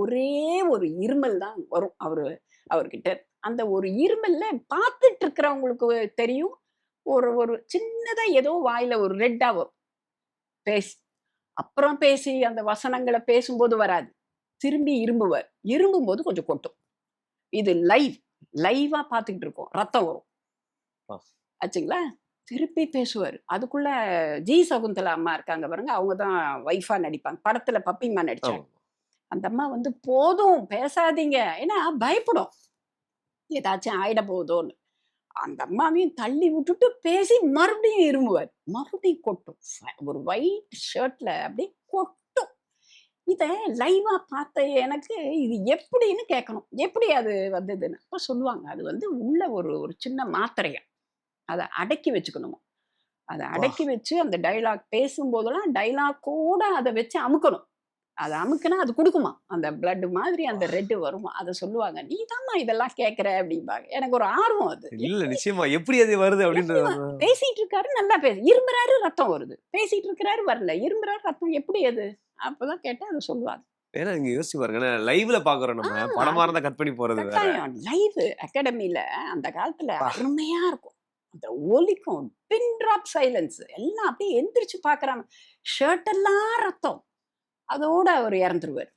ஒரே ஒரு இருமல் தான் வரும் அவரு அவர்கிட்ட. அந்த ஒரு இருமல்ல பார்த்துட்டு இருக்கிறவங்களுக்கு தெரியும். ஒரு ஒரு சின்னதா ஏதோ வாயில ஒரு ரெட்டா வரும். பேசி. அப்புறம் பேசி அந்த வசனங்களை பேசும்போது வராது. திரும்பி இரும்புவார். இரும்பும் போது கொஞ்சம் கொட்டும். இது லைவ். லைவா பார்த்துக்கிட்டு இருக்கோம் ரத்தம் வரும். ஆச்சுங்களா? திருப்பி பேசுவார். அதுக்குள்ள ஜி சகுந்தலா அம்மா இருக்காங்க பாருங்க. அவங்க தான் ஒய்ஃபா நடிப்பாங்க. படத்துல பப்பிம்மா நடிச்சாங்க. அந்த அம்மா வந்து போதும் பேசாதீங்க. ஏன்னா பயப்படும். ஏதாச்சும் ஆயிட போகுதோன்னு. அந்த அம்மாவையும் தள்ளி விட்டுட்டு பேசி மறுபடியும் இருமுவார். மறுபடியும் கொட்டும். ஒரு ஒயிட் ஷர்ட்ல அப்படியே கொட்டும். இத லைவா பார்த்த எனக்கு இது எப்படின்னு கேட்கணும். எப்படி அது வந்ததுன்னு அப்ப சொல்லுவாங்க. அது வந்து உள்ள ஒரு ஒரு சின்ன மாத்திரையா. அதை அடக்கி வச்சுக்கணுமா. அதை அடக்கி வச்சு அந்த டைலாக் பேசும்போதெல்லாம் டைலாக்கோட அதை வச்சு அமுக்கணும். அதை அமுக்குனா அது கொடுக்குமா? அந்த blood மாதிரி அந்த ரெட்டு வருமா? அதை சொல்லுவாங்க. நீ இதெல்லாம் கேட்குற அப்படிம்பாங்க. எனக்கு ஒரு ஆர்வம் அது. இல்ல நிச்சயமா. எப்படி அது வருது அப்படின்றது வந்து- பேசிட்டு இருக்காரு நல்லா பேச. இரும்புறாரு ரத்தம் வருது. பேசிட்டு இருக்கிறாரு வரல. இரும்புறாரு ரத்தம் எப்படி அது? அப்பதான் கேட்டா அதை சொல்லுவாங்க ஏன்னா நீங்க யோசிச்சு பாருங்க லைவ்ல பாக்குறோம் நம்ம. படமா இருந்தா கட் பண்ணி போறது லைவ் அகாடமில அந்த காலத்துல. அருமையா இருக்கும். அந்த ஒலிக்கும் பின் டிராப் சைலன்ஸ் எல்லாம் அப்படியே எந்திரிச்சு பாக்குறாங்க ஷர்ட் எல்லாம் ரத்தம். அதோட அவர் இறந்துருவார்.